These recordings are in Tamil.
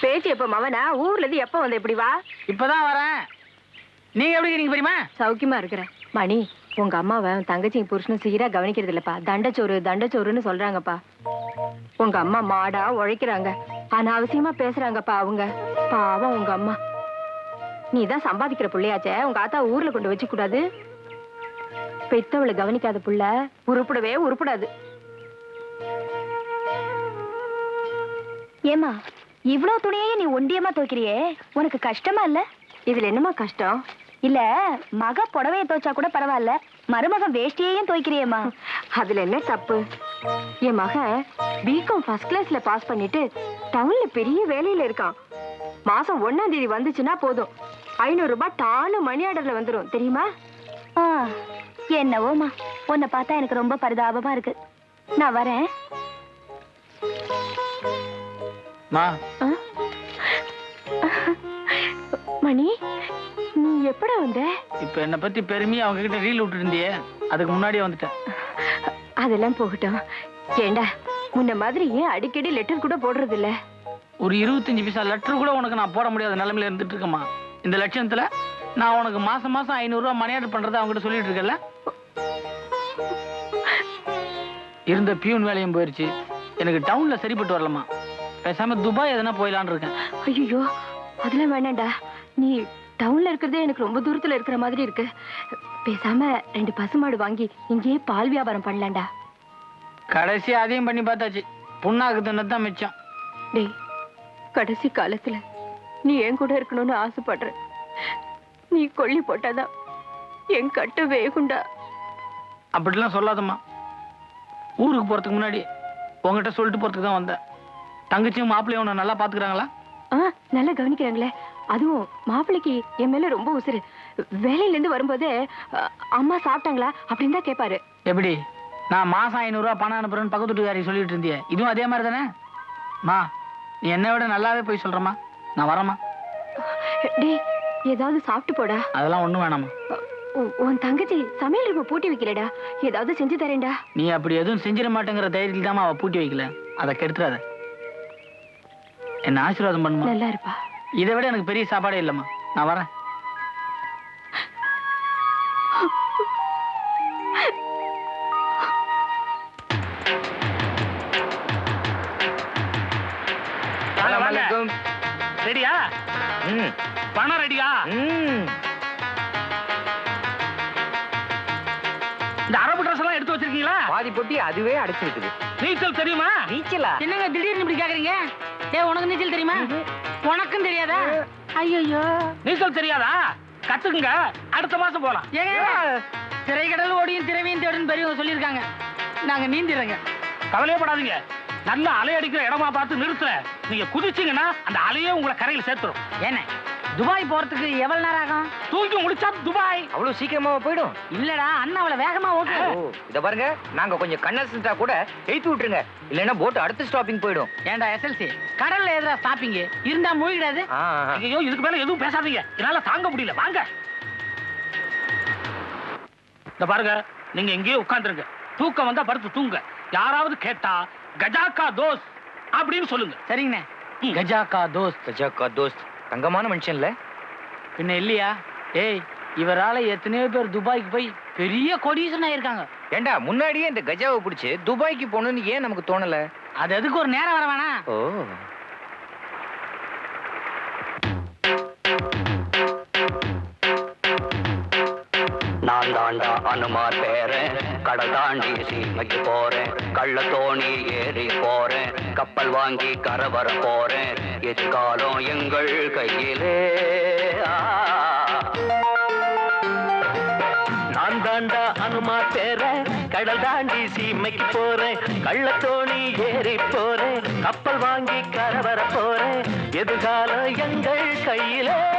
பேச்சு எப்ப மவனா? ஊர்ல இருந்து எப்ப வந்த? இப்படி வா. இப்பதான் வரேன். நீங்க எப்படி இருக்கீங்க பெரியமா சௌக்கியமா இருக்கிறேன் மணி உங்க அம்மாவை உன் தங்கச்சியும் புருஷனும் சீரா கவனிக்கிறது இல்லப்பா தண்டச்சோறு தண்டச்சோறுன்னு சொல்றாங்கப்பா. உங்க அம்மா மாடா உழைக்கிறாங்க. அனாவசியமா பேசுறாங்கப்பா அவங்க. பாவம் உங்க அம்மா. நீ தான் சம்பாதிக்கிற புள்ளையாச்சே. உங்க ஆத்தா ஊர்ல கொண்டு வச்சு கூடாது பெத்தவளை கவனிக்காத புள்ள உருப்படவே உருப்படாது. ஏமா இவ்ளோ துணியே நீ ஒண்டியமா துவைக்கிறியே? உனக்கு கஷ்டமா இல்ல? இதுல என்னமா கஷ்டம்? இல்ல மக புடவைய துவைச்சா கூட பரவாயில்ல. மருமக வேஷ்டியையும் துவைக்கிறியேம்மா. அதுல என்ன தப்பு? என் மகன் பிகாம் ஃபர்ஸ்ட் கிளாஸ்ல பாஸ் பண்ணிட்டு டவுன்ல பெரிய வேலையில இருக்கான். மாசம் ஒண்ணாம் தேதி வந்துச்சுன்னா போதும். ஐநூறு ரூபாய் டானு மணி ஆர்டர்ல வந்துரும். தெரியுமா? ஆ, என்னவோமா உன்னை பார்த்தா எனக்கு ரொம்ப பரிதாபமா இருக்கு. நான் வரேன். மா? மணி நீ எப்படா வந்த? இப்ப என்ன பத்தி பெருமையா அவங்க கிட்ட ரீல் விட்டு இருந்தியே அதுக்கு முன்னாடியே வந்துட்டேன். அதெல்லாம் போகட்டும். ஏண்டா முன்ன மாதிரி ஏன் அடிக்கடி லெட்டர் கூட போடுறது இல்ல ஒரு இருபத்தஞ்சு பைசா லெட்டர் கூட உனக்கு நான் போட முடியாத நிலைமையில இருந்துட்டு இருக்கேம்மா. இந்த லட்சணத்துல நான் உனக்கு மாசம் மாசம் ஐநூறு ரூபாய் மணி ஆர்டர் பண்றதை அவங்க கிட்ட சொல்லிட்டு இருக்கேன்ல? இருந்த பியூன் வேலையும் போயிருச்சு. எனக்கு டவுன்ல சரிப்பட்டு வரலம்மா. பேசாம துபாய் எதனா போயிடலான்னு இருக்கேன். ஐயோ அதெல்லாம் வேணாம்டா நீ டவுன்ல இருக்கிறதே எனக்கு ரொம்ப தூரத்துல இருக்கிற மாதிரி இருக்கு. பேசாம ரெண்டு பசுமாடு வாங்கி இங்கேயே பால் வியாபாரம் பண்ணலாம்டா கடைசி அதையும் பண்ணி பார்த்தாச்சு. புண்ணாக்கு தின்னது தான் மிச்சம். டேய் கடைசி காலத்துல நீ என் கூட இருக்கணும்னு ஆசைப்படுற. நீ கொல்லி போட்டாதான் என் கட்டு வேகுண்டா. அப்படிலாம் சொல்லாதம்மா. ஊருக்கு போறதுக்கு முன்னாடி உங்ககிட்ட சொல்லிட்டு போறதுக்கு தான் வந்தேன். தங்கச்சியும் மாப்பிள்ளையும் உன்னை நல்லா பாத்துக்கிறாங்களா? ஆ நல்லா கவனிக்கிறாங்களே. அதுவும் மாப்பிள்ளைக்கு என் மேல ரொம்ப உசுரு வேலையில இருந்து வரும்போதே அம்மா சாப்பிட்டாங்களா அப்படின்னு தான் கேட்பாரு எப்படி? நான் மாசம் ஐநூறுரூவா பணம் அனுப்புறேன்னு பக்கத்து வீட்டுக்காரி சொல்லிட்டு இருந்தியே. இதுவும் அதே மாதிரி தானே? மா நீ என்னை விட நல்லாவே போய் சொல்றமா நான் வரேம்மா. டேய் ஏதாவது சாப்பிட்டு போடா. அதெல்லாம் ஒண்ணும் வேணாம்மா. உ- உன் தங்கச்சி சமையல் ரூப பூட்டி வைக்கலடா. ஏதாவது செஞ்சு தரேன்டா. நீ அப்படி எதுவும் செஞ்சிட மாட்டேங்கிற தைரியத்தில் தான் அவ பூட்டி வைக்கல. அதை கெடுத்துறாத. என்ன ஆசீர்வாதம் பண்ணுமா? நல்லா இருப்பா இதை விட எனக்கு பெரிய சாப்பாடே இல்லைம்மா. நான் வரேன். வணக்கம் ரெடியா? ம். பணம் ரெடியா? ம். இந்த அரபு ட்ரெஸ் எல்லாம் எடுத்து வச்சிருக்கீங்களா? பாதி பொட்டி அதுவே அடைச்சிருக்குது நீச்சல் தெரியுமா? நீச்சலா? என்னங்க திடீர்னு இப்படி கேக்குறீங்க? தெரியுமா? உனக்கும் தெரியாதா? ஐயோ நீச்சல் தெரியாதா? கத்துக்குங்க. அடுத்த மாசம் போலாம். திரைக்கடல் ஓடியும் திரவியும் தேடுன்னு பெரியவங்க சொல்லியிருக்காங்க. நாங்க நீந்திடுறோங்க கவலையே படாதீங்க. நல்ல அலை அடிக்கிற இடமா பார்த்து நிறுத்துறேன். நீங்க குதிச்சீங்கன்னா அந்த அலையே உங்களை கரையில சேர்த்துரும். என்ன துபாய் போறதுக்கு எவ்வளவு நேரம் ஆகும்? தூக்கி முடிச்சா துபாய். அவ்வளவு சீக்கிரமா போயிடும். இல்லடா அண்ணா அவளை வேகமா ஓட்டு. ஓ இத பாருங்க நாங்க கொஞ்சம் கண்ணசிட்டா கூட எழுத்து விட்டுருங்க. இல்லைன்னா போட் அடுத்த ஸ்டாப்பிங் போயிடும். ஏன்டா எஸ்எல்சி கடல்ல எதிரா ஸ்டாப்பிங் இருந்தா மூழ்கிடாது. ஐயோ இதுக்கு மேல எதுவும் பேசாதீங்க. என்னால தாங்க முடியல. வாங்க. இந்த பாருங்க நீங்க எங்கேயோ உட்கார்ந்துருங்க. தூக்கம் வந்தா படுத்து தூங்க. யாராவது கேட்டா கஜாக்கா தோஸ் அப்படின்னு சொல்லுங்க. சரிங்கண்ணே. ம். கஜா கா தோஸ்த். கஜாக்கா தோஸ்த். தங்கமான மனுஷன்ல. பின்ன இல்லையா? ஏய் இவரால எத்தனையோ பேர் துபாய்க்கு போய் பெரிய கொடியூசன் ஆயிருக்காங்க ஏண்டா முன்னாடியே இந்த கஜாவை பிடிச்சு துபாய்க்கு போகணும்னு ஏன் நமக்கு தோணல? அது எதுக்கு ஒரு நேரம் வர வேணாம். ஓ. நான் தாண்டா அனுமார் பேரன் கடல் தாண்டி சீமைக்கு போறேன். கள்ள தோணி ஏறி போறேன். கப்பல் வாங்கி கரை வர போறேன். எதிர்காலம் எங்கள் கையிலே. நான் தாண்டா அனுமார் பேரன் கடல் தாண்டி சீமைக்கு போறேன். கள்ள தோணி ஏறி போறேன். கப்பல் வாங்கி கரை வர போறேன். எதிர்காலம் எங்கள் கையிலே.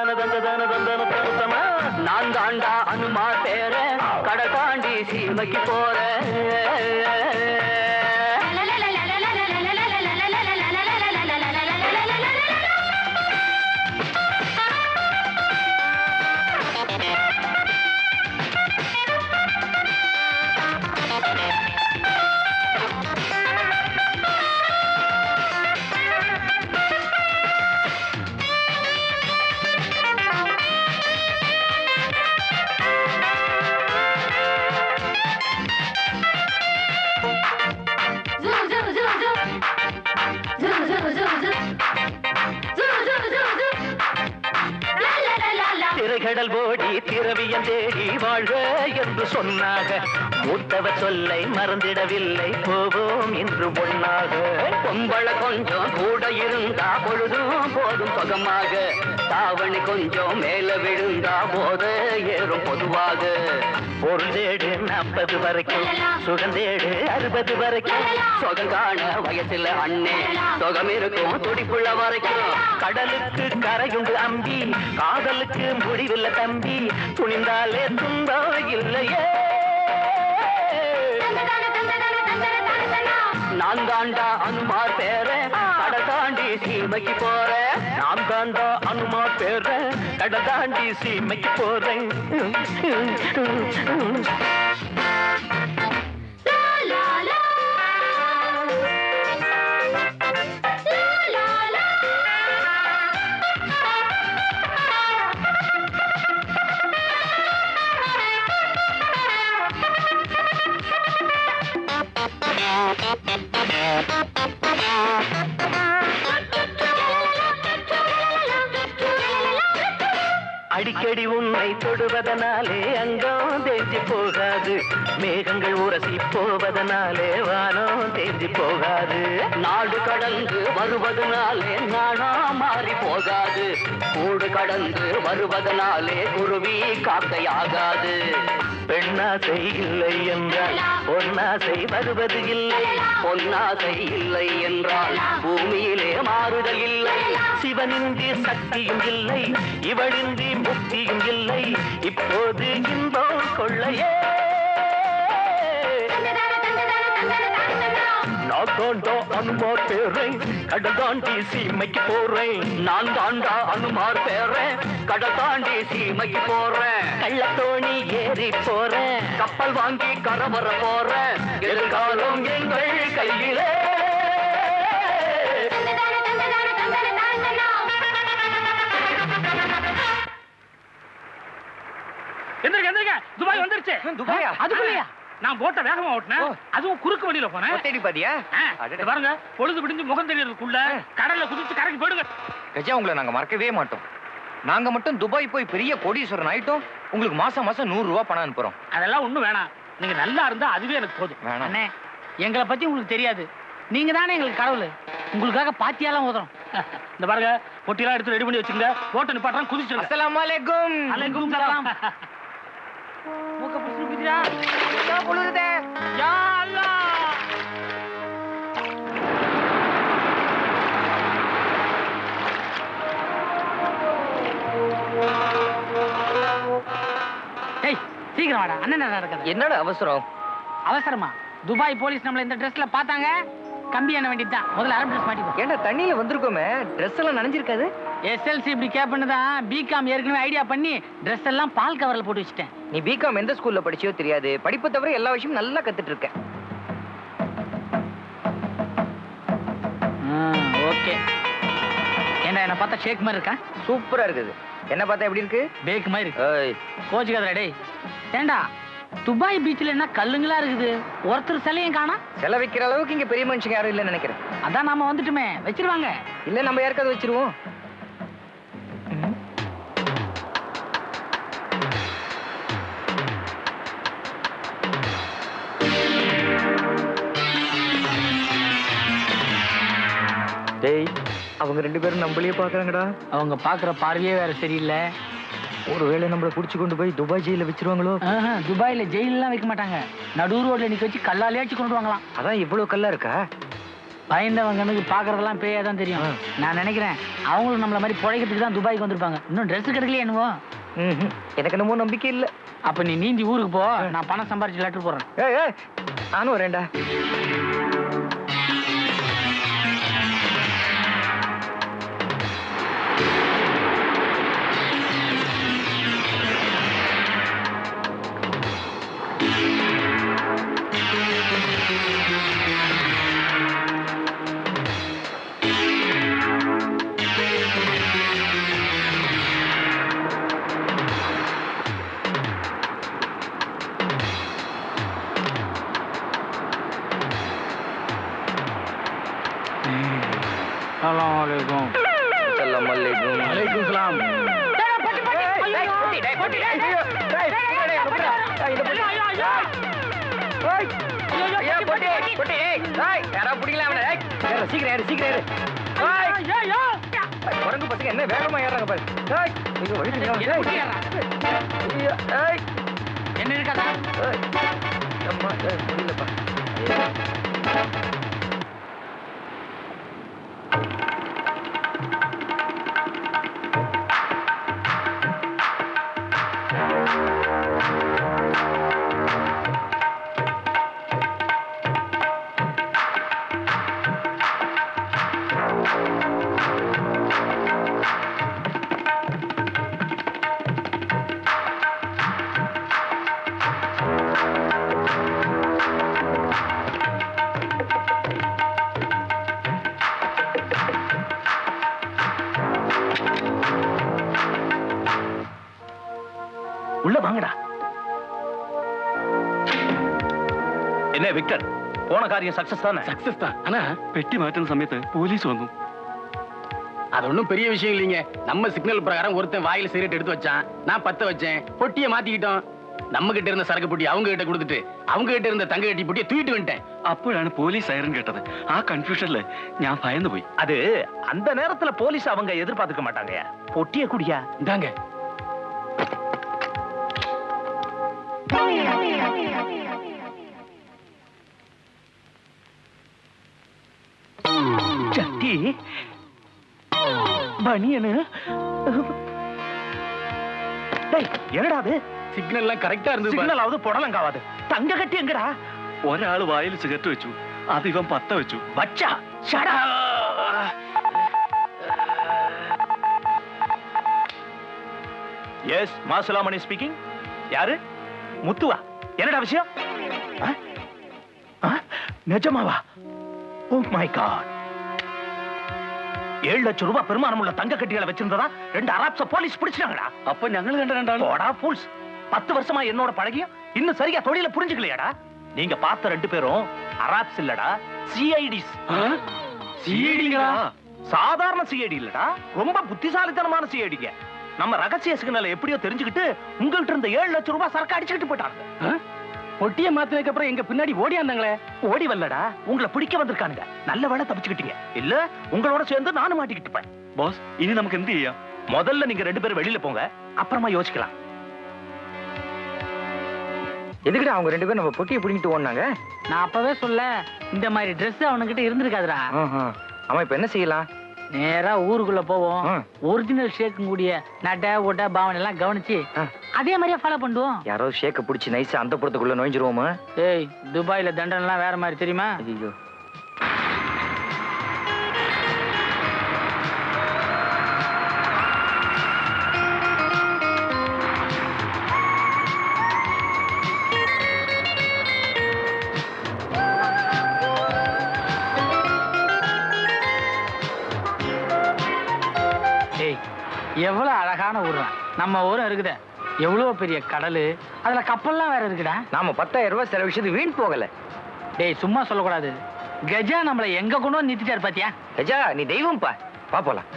தந்ததான தந்ததான தந்தன தந்தமா நான் தாண்டா அனுமா பேர கடை தாண்டி சீமைக்கு போறேன் என்று சொன்னாக மூத்தவ சொல்லை மறந்திடவில்லை. போவோம் என்று ஒன்னாக பொம்பள கொஞ்சம் கூட இருந்தா பொழுதும் போதும் பகமாக தாவணி கொஞ்சம் மேல விழுந்தா போத ஏறும் பொதுவாக. பொருளேடு நாற்பது வரைக்கும் சுகந்தேடு அறுபது வரைக்கும். சுகம் காண வயசுல அண்ணே சுகம் இருக்கும் துடிப்புள்ள வரைக்கும். கடலுக்கு கரையுண்டு அம்பி காதலுக்கு முடிவில்லை தம்பி துணிந்தாலே துன்பம் இல்லையே. நான் தாண்டா அனுமார் பேர கடை தாண்டி சீமைக்கு போறேன் நான் தாண்டா அனுமார் பேர கடை தாண்டி சீமைக்கு போறேன் அடிக்கடி உன்னை தொடுவதனாலே அங்கம் தேஞ்சி போகாது. மேகங்கள் உரசி போவதனாலே வானம் தேஞ்சி போகாது. நாடு கடந்து வருவதனாலே நானா மாறி போகாது. கூடு கடந்து வருவதனாலே குருவி காக்கையாகாது. பெண்ணாசை இல்லை என்றால் பொன்னாசை வருவது இல்லை. பொன்னாசை இல்லை என்றால் பூமியிலே மாறுதல் இல்லை. சிவனின்றி சக்தியும் இல்லை இவளின்றி முக்தியும் இல்லை. இப்போது இன்பம் கொள்ளையே. தாண்டா அனுமார் பேரேன் கடல் தாண்டி சீமைக்கு போறேன் நான் தாண்டா அனுமார் பேரேன் கடல் தாண்டி சீமைக்கு போறேன் கள்ளத்தோணி ஏறி போறேன் கப்பல் வாங்கி கரை வர போறேன் எதிர்காலம் எங்கள் கையிலே. எந்திரிக்க எந்திரிக்க துபாய் வந்துருச்சு. துபாயா? அதுக்குள்ளயா? நான் போட்ட வேகமா ஓட்டினேன். அதுவும் குறுக்கு வழியில போனேன். தேடி பாத்தியா? பாருங்க பொழுது விடிஞ்சு முகம் தெரியறதுக்குள்ள கடல்ல குதிச்சு கரைக்கு போயிடுங்க. கஜா உங்களை நாங்க மறக்கவே மாட்டோம். நாங்க மட்டும் துபாய் போய் பெரிய கோடீஸ்வரன் ஆயிட்டோம். உங்களுக்கு மாசம் மாசம் நூறு ரூபாய் பணம் அனுப்புறோம். அதெல்லாம் ஒண்ணும் வேணாம். நீங்க நல்லா இருந்தா அதுவே எனக்கு போதும். வேணாம். எங்களை பத்தி உங்களுக்கு தெரியாது. நீங்க தானே எங்களுக்கு கடவுள். உங்களுக்காக பாத்தியாலாம் ஊதுறோம் இந்த பாருங்க பொட்டியெல்லாம் எடுத்து ரெடி பண்ணி வச்சுங்க போட்டு நிப்பாட்டுறேன் குதிச்சிருங்க. அஸ்ஸலாமு அலைக்கும். அலைக்கும் சலாம் மூக்க பிடிச்சு ஏய் சீக்கிரம் வாடா. அண்ணன் நடக்குது? என்னடா அவசரம்? அவசரமா? துபாய் போலீஸ் நம்மள இந்த ட்ரெஸ்ல பார்த்தாங்க? கம்பி என்ன வேண்டியதுதான். முதல்ல அரபு ட்ரெஸ் மாட்டிப்போம் ஏன்டா தண்ணியில வந்திருக்கோமே? ட்ரெஸ் எல்லாம் நனைஞ்சிருக்காது? எஸ்எல்சி இப்படி கேப்பன்னு தான் பிகாம் ஏற்கனவே ஐடியா பண்ணி ட்ரெஸ் எல்லாம் பால் கவர்ல போட்டு வச்சுட்டேன். நீ பிகாம் எந்த ஸ்கூல்ல படிச்சியோ தெரியாது. படிப்பு தவிர எல்லா விஷயமும் நல்லா கத்துட்டு இருக்க. ஓகே ஏண்டா என்ன பார்த்தா ஷேக் மாதிரி இருக்கா? சூப்பரா இருக்குது. என்ன பார்த்தா எப்படி இருக்கு? பேக் மாதிரி ஏய். கோச்சுக்காதடா டேய். ஏண்டா துபாய் பீச்சில் என்ன கல்லுங்களா இருக்குது? ஒருத்தர் சிலையும் காணா? செல வைக்கிற அளவுக்கு இங்க பெரிய மனுஷங்க யாரும் இல்லைன்னு நினைக்கிறேன். அதான் நாம வந்துட்டுமே. வச்சிருவாங்க. இல்ல நம்ம யாருக்காவது வச்சிருவோம்? டேய் அவங்க ரெண்டு பேரும் நம்மளையே பாக்குறாங்கடா அவங்க பாக்குற பார்வையே வேற சரியில்லை. ஒருவேளை நம்மள புடிச்சு கொண்டு போய் துபாய் ஜெயில வச்சிருவாங்களோ? துபாயில ஜெயிலெல்லாம் வைக்க மாட்டாங்க. நடு ரோட்ல நிக்க வச்சு கல்லாலேயாச்சு கொண்டு வாங்கலாம் அதான் இவ்வளவு கல்லா இருக்கா? பயந்தவங்க கண்ணுக்கு பாக்குறதெல்லாம் பேயா தான் தெரியும். நான் நினைக்கிறேன் அவங்களும் நம்மள மாதிரி பிழைக்கிறதுக்கு தான் துபாய்க்கு வந்திருப்பாங்க. இன்னும் Dress கிடைக்கலையே என்னவோ. எனக்கு என்னமோ நம்பிக்கை இல்ல. அப்ப நீ நீந்தி ஊருக்கு போ. நான் பணம் சம்பாரிச்சு லெட்டர் போடுறேன். நானும் வரேன்டா. சீக்கிரம் ஏறு. ஏய், ஏய், குரங்கு பசங்க என்ன வேகமா ஏறாங்க பாரு என்ன இருக்காதா കണക്റ്റഡ് പോണ കാര്യം സക്സസ് തന്നെ സക്സസ് தான். ஆனா പെട്ടി മാറ്റുന്ന സമയത്ത് പോലീസ് വന്നു அதொன்னும் பெரிய விஷயம் இல்லைங்க. நம்ம சிக்னல் பிரகாரம் ஒருத்தன் வாயில சிகரெட் எடுத்து வச்சான். நான் பத்த வச்சேன். பொட்டியை மாத்திக்கிட்டோம். நம்ம கிட்ட இருந்த சரக்கு பொட்டி அவங்க கிட்ட கொடுத்துட்டு அவங்க கிட்ட இருந்த തങ്ക കെട്ടി പൊട്ടിയെ തൂയിട്ട് വിട്ടேன் അപ്പോഴാണ് പോലീസ് സൈറൻ കേട്ടത് ആ കൺഫ്യൂഷനില് ഞാൻ ഭയന്നു പോയി அது அந்த நேரத்துல போலீஸ் அவங்க எதிர்பார்த்துக்க மாட்டாங்க பொட்டிய குடியா? இந்தாங்க. சட்டி பனியனு டேய் என்னடா அது சிக்னல் எல்லாம் கரெக்டா இருந்தது பாரு. சிக்னல் ஆவது புடலங்காவாது தங்க கட்டி எங்கடா ഒരാള് വായിൽ സിഗരറ്റ് വെച്ചു അത് ഇവൻ പത്ത വെച്ചു வச்சா ஷடா எஸ் மாசுலாமணி ஸ்பீக்கிங் யாரு முத்துவா என்னடா விஷயம் ஆ? ஆ? நிஜமாவா ஓ மை காட் ஏழு லட்சம் ரூபாய் பெருமானம் உள்ள தங்க கட்டிகளை வச்சிருந்ததா ரெண்டு அராப்ஸ போலீஸ் பிடிச்சிட்டாங்கடா അപ്പൊ ഞങ്ങൾ കണ്ട രണ്ടാളും போடா fools பத்து வருஷமா என்னோட பழகியும் இன்னும் சரியா தொழில புரிஞ்சுக்கலையாடா நீங்க பார்த்த ரெண்டு பேரும் அராப்ஸ் இல்லடா சிஐடிஸ் சிஐடிங்களா? சாதாரண சிஐடி இல்லடா ரொம்ப புத்திசாலித்தனமான சிஐடிங்க நம்ம ரகசிய சிக்னலை எப்படியோ தெரிஞ்சுக்கிட்டு உங்கள்ட்ட இருந்த ஏழு லட்சம் ரூபாய் சரக்கு அடிச்சுக்கிட்டு போயிட்டாங்க பொட்டிய மாத்தினதுக்கு அப்புறம் எங்க பின்னாடி ஓடியாந்தாங்களே ஓடி வரலடா. உங்களை பிடிக்க வந்திருக்கானுங்க. நல்ல வேலை தப்பிச்சுக்கிட்டீங்க. இல்ல உங்களோட சேர்ந்து நானும் மாட்டிக்கிட்டுப்பேன் பாஸ் இனி நமக்கு எந்த ஐயா முதல்ல நீங்க ரெண்டு பேரும் வெளியில போங்க. அப்புறமா யோசிக்கலாம். எதுக்குடா அவங்க ரெண்டு பேரும் நம்ம பொட்டியை பிடிங்கிட்டு ஓடினாங்க? நான் அப்பவே சொல்ல இந்த மாதிரி ட்ரெஸ் அவனுக்கிட்ட இருந்திருக்காதுடா. அவன் இப்ப என்ன செய்யலாம்? நேரா ஊருக்குள்ள போவோம். ஒரிஜினல் ஷேக் கூடிய நட உட பாவனை எல்லாம் கவனிச்சு. அதே மாதிரியே ஃபாலோ பண்ணுவோம். யாரோ ஷேக்க பிடிச்சி நைஸா அந்த புறத்துக்குள்ள நோய்ஞ்சிருவோமா ஏய் துபாயில தண்டனை எல்லாம் வேற மாதிரி தெரியுமா? ஐயோ நம்ம ஊரும் இருக்குதே எவ்வளவு பெரிய கடலு? அதுல கப்பல்லாம் வேற இருக்குடா. நாம பத்தாயிரம் ரூபாய் செலவிச்சது வீண் போகல. டேய் சும்மா சொல்லக்கூடாது. கஜா நம்மள எங்க கொண்டு வந்து நிறுத்திட்டாரு பாத்தியா? கஜா நீ தெய்வம் பா போலாம்.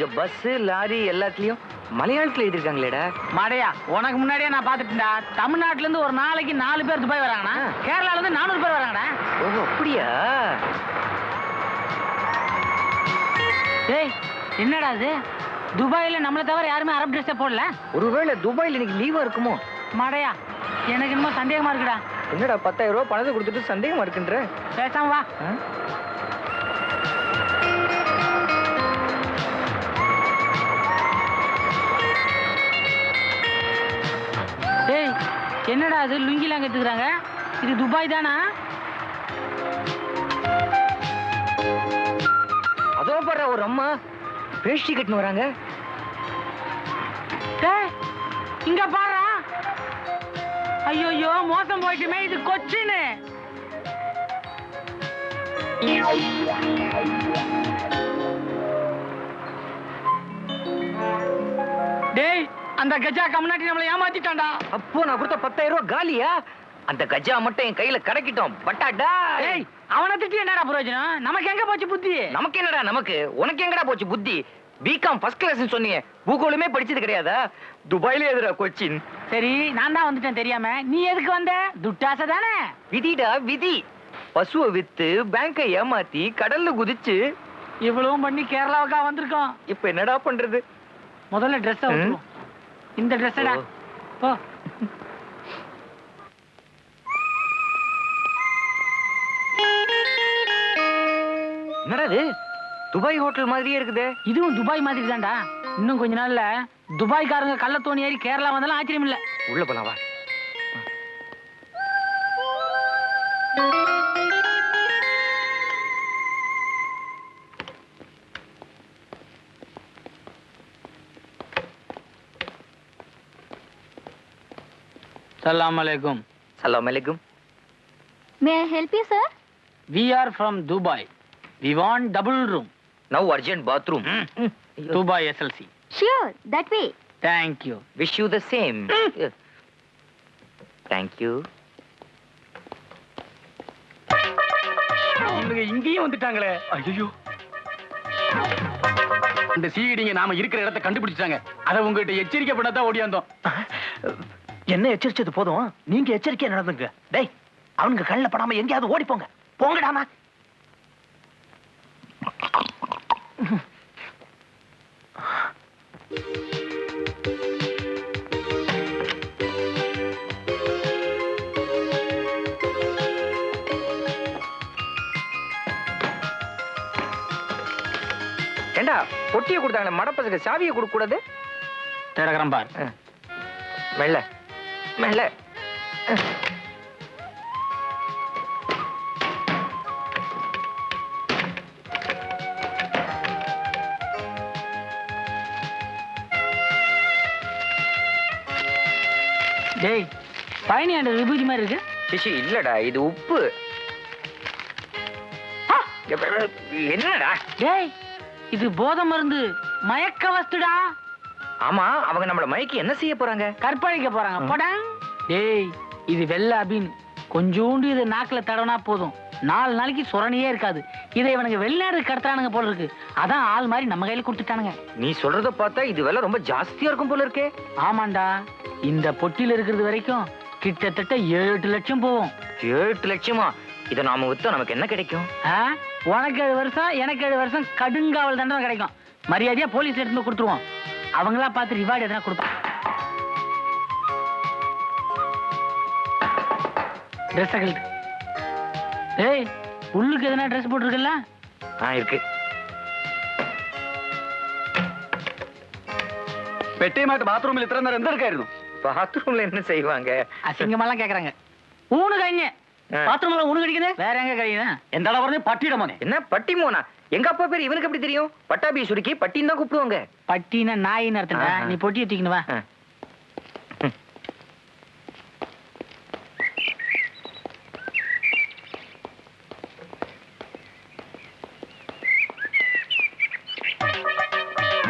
இங்க பஸ் லாரி எல்லாத்துலயும் மலையாளத்துல எழுதிருக்காங்களேடா மாடையா உனக்கு முன்னாடியே நான் பாத்துட்டேன்டா தமிழ்நாட்டுல இருந்து ஒரு நாளைக்கு நாலு பேர் துபாய் வராங்கண்ணா கேரளால இருந்து நானூறு பேர் வராங்கடா. ஓஹோ அப்படியா? டேய் என்னடா இது? துபாயில நம்மளை தவிர யாருமே அரப் ட்ரெஸ்ஸே போடல? ஒருவேளை துபாயில இன்னைக்கு லீவா இருக்குமோ? மாடையா எனக்கு என்னமோ சந்தேகமா இருக்குடா. என்னடா பத்தாயிரம் ரூபாய் பணத்தை கொடுத்துட்டு சந்தேகமா இருக்குன்ற? பேசாம வா. என்னடா இது லுங்கிலாம் கத்துக்கிறாங்க. இது துபாய் தானா? அதோ பாரு ஒரு அம்மா வேஷ்டி கட்டின்னு வராங்க. இங்க பாரு. ஐயோ மோசம் போயிட்டுமே இது கொச்சின்னு. அந்த கஜா கம்னாட்டி நம்மளை ஏமாத்திட்டான்டா. அப்போ நான் கொடுத்த பத்தாயிரம் ரூபாய் காலியா? அந்த கஜா மட்டும் என் கையில கிடைக்கட்டும். பட்டாடா ஏய் அவனை திட்டி என்னடா பிரயோஜனம் நமக்கு எங்க போச்சு புத்தி? நமக்கு என்னடா நமக்கு? உனக்கு எங்கடா போச்சு புத்தி? பிகாம் ஃபர்ஸ்ட் கிளாஸ் சொன்னீங்க. பூகோளுமே படிச்சது கிடையாதா? துபாயில எதுடா கொச்சின்? சரி நான் தான் வந்துட்டேன் தெரியாம. நீ எதுக்கு வந்த? துட்டாசை தானே? விதிடா விதி. பசுவை வித்து பேங்கை ஏமாத்தி கடல்ல குதிச்சு. இவ்வளவும் பண்ணி கேரளாவுக்கா வந்திருக்கோம். இப்ப என்னடா பண்றது? முதல்ல ட்ரெஸ். இந்த ட்ரெஸ்ஸடா. போ. என்னடா இது? துபாய் ஹோட்டல் மாதிரியே இருக்குதே. இதுவும் துபாய் மாதிரி தான்டா இன்னும் கொஞ்ச நாள்ல துபாய்க்காரங்க கள்ளத்தோணி ஏறி கேரளா வந்தாலும் ஆச்சரியம் இல்ல உள்ள போலாம் வா. சலாம் அலைக்கும் சலாம் அலைக்கும் may help you sir we are from Dubai we want double room now urgent bathroom Dubai SLC sure that way thank you wish you the same thank you இவங்க இங்கேயும் வந்துட்டாங்களே. ஐயோ இந்த சீடிங்க நாம இருக்கிற இடத்த கண்டுபிடிச்சிட்டாங்க. அத உங்ககிட்ட எச்சரிக்கை பண்ணதான் ஓடியாந்தோம். என்ன எச்சரிச்சது போதும்? நீங்க எச்சரிக்கையா நடந்துங்க. டேய் அவனுங்க கண்ணில் படாம எங்கேயாவது ஓடி போங்க. போங்கடாமா. ஏண்டா பொட்டியை கொடுத்தாங்களே மடப்பசங்க சாவியை கொடுக்க கூடாது திறக்கிறேன் பார் மெல்ல மெல்ல டேய் பயணி அந்த விபூதி மாதிரி இருக்கு. சிஷி இல்லடா இது உப்பு. என்னடா? டேய் இது போதை மருந்து மயக்க வஸ்துடா. ஆமா அவங்க நம்மள மயக்கி என்ன செய்ய போறாங்க? கற்பழிக்க போறாங்க. போடாங். டேய் இது வெள்ள அபின். கொஞ்சோண்டு இதை நாக்குல தடவனா போதும். நாலு நாளைக்கு சுரணியே இருக்காது. இதை இவனுங்க வெளிநாடு கடத்தானுங்க போல இருக்கு. அதான் ஆள் மாதிரி நம்ம கையில கொடுத்துட்டானுங்க. நீ சொல்றத பார்த்தா இது விலை ரொம்ப ஜாஸ்தியா இருக்கும் போல இருக்கே. ஆமாண்டா. இந்த பொட்டியில இருக்கிறது வரைக்கும் கிட்டத்தட்ட ஏழு எட்டு லட்சம் போகும். எட்டு லட்சமா? இதை நாம வித்தா நமக்கு என்ன கிடைக்கும்? உனக்கு ஏழு வருஷம் எனக்கு ஏழு வருஷம் கடுங்காவல் தண்டனை கிடைக்கும். மரியாதையா போலீஸ் எடுத்து கொடுத்துருவோம். அவங்களா பார்த்து ரிவார்டு எதனா கொடுப்பாங்க ட்ரெஸ் கழட்டு ஏய் உள்ளுக்கு எதனா ட்ரெஸ் போட்டிருக்கல ஆ இருக்கு പെട്ടിയുമായിട്ട് ബാത്റൂമിൽ ഇത്ര നേരം എന്തെടുക്കായിരുന്നു பாத்ரூம்ல என்ன செய்வாங்க அசிங்கமெல்லாம் கேக்குறாங்க ஊனு கழிங்க ஆ. பாத்ரூம்ல ஊனு கடிக்குது வேற எங்க கழியுது എന്താണ് പറഞ്ഞത് പട്ടിയുടെ മോനെ என்ன பட்டி மோனா எங்க அப்பா பேர் இவனுக்கு எப்படி தெரியும் பட்டாபி சுருக்கி பட்டின்னு தான் கூப்பிடுவாங்க பட்டினா நாயின்னு அர்த்தம்டா ஆஹா. நீ பொட்டியை தூக்கினு வா ஆ.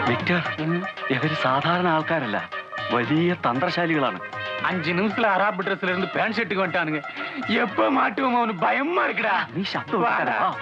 വിക്ടർ ഇവര് സാധാരണ ആൾക്കാരല്ല വലിയ തന്ത്രശാലികളാണ് அஞ்சு நிமிஷத்துல அராப் ட்ரெஸ்ல இருந்து பேண்ட் ஷர்ட்டுக்கு வந்துட்டானுங்க. எப்ப மாட்டுவோம் அவனு பயமா இருக்குடா. நீ சத்தம் வாடா.